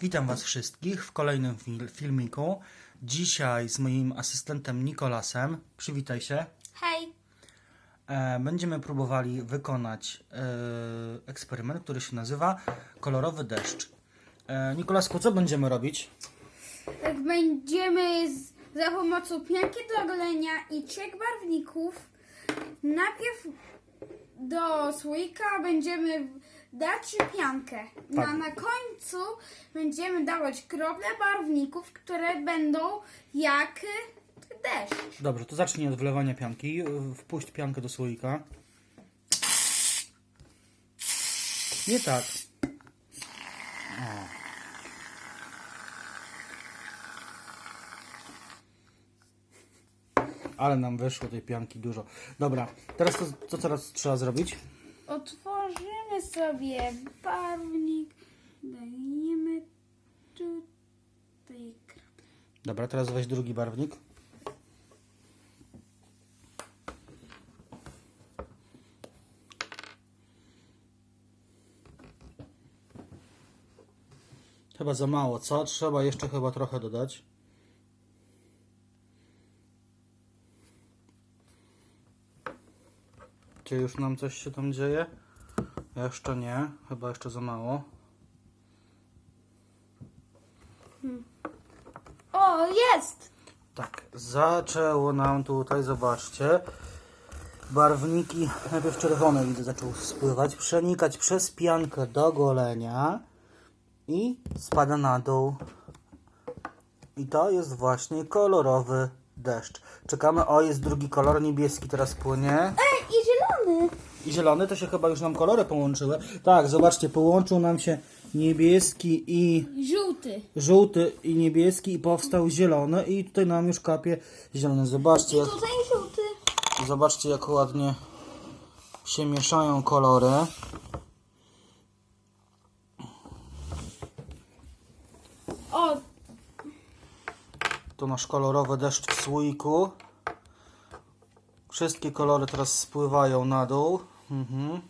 Witam Was wszystkich w kolejnym fil- filmiku. Dzisiaj z moim asystentem Nikolasem. Przywitaj się. Hej! E, będziemy próbowali wykonać e, eksperyment, który się nazywa kolorowy deszcz. E, Nikolasku, co będziemy robić? Jak będziemy z, za pomocą pianki do golenia i trzech barwników, najpierw do słoika będziemy dać piankę. Tak. A na końcu będziemy dawać krople barwników, które będą jak deszcz. Dobrze, to zacznij od wlewania pianki. Wpuść piankę do słoika. Nie tak. O. Ale nam wyszło tej pianki dużo. Dobra, teraz to, co teraz trzeba zrobić? Otworzymy sobie barwnik, dajemy tutaj krople. Dobra, teraz weź drugi barwnik. Chyba za mało, co? Trzeba jeszcze chyba trochę dodać. Czy już nam coś się tam dzieje? Jeszcze nie, chyba jeszcze za mało. O, jest! Tak, zaczęło nam tutaj, zobaczcie, barwniki, najpierw czerwone widzę zaczął spływać, przenikać przez piankę do golenia i spada na dół. I to jest właśnie kolorowy deszcz. Czekamy, o jest drugi kolor, niebieski teraz płynie. Ej, i zielony! To się chyba już nam kolory połączyły. Tak, zobaczcie, połączył nam się niebieski i Żółty. żółty i niebieski i powstał zielony i tutaj nam już kapie zielony. Zobaczcie, jak, Tutaj żółty. zobaczcie jak ładnie się mieszają kolory. O, To nasz kolorowy deszcz w słoiku. Wszystkie kolory teraz spływają na dół. Mhm.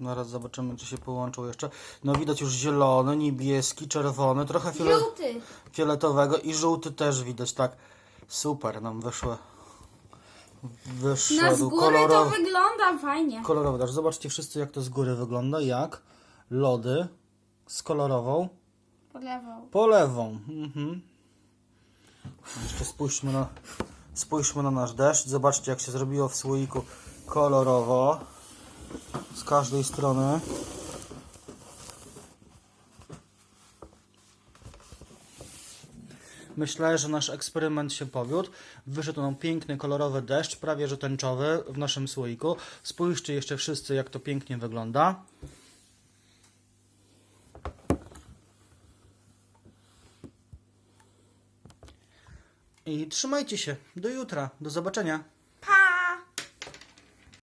Zaraz zobaczymy, czy się połączą jeszcze. No widać już zielony, niebieski, czerwony, trochę fiole- żółty. fioletowego i żółty też widać, tak. Super nam wyszło. Na z Wyszedł góry to wygląda fajnie. kolorowy. Zobaczcie wszyscy, jak to z góry wygląda. Jak lody z kolorową Polewał. polewą. Mhm. Jeszcze spójrzmy na, spójrzmy na nasz deszcz. Zobaczcie, jak się zrobiło w słoiku kolorowo. Z każdej strony. Myślę, że nasz eksperyment się powiódł. Wyszedł nam piękny, kolorowy deszcz, prawie że tęczowy w naszym słoiku. Spójrzcie jeszcze wszyscy, jak to pięknie wygląda. I trzymajcie się. Do jutra. Do zobaczenia.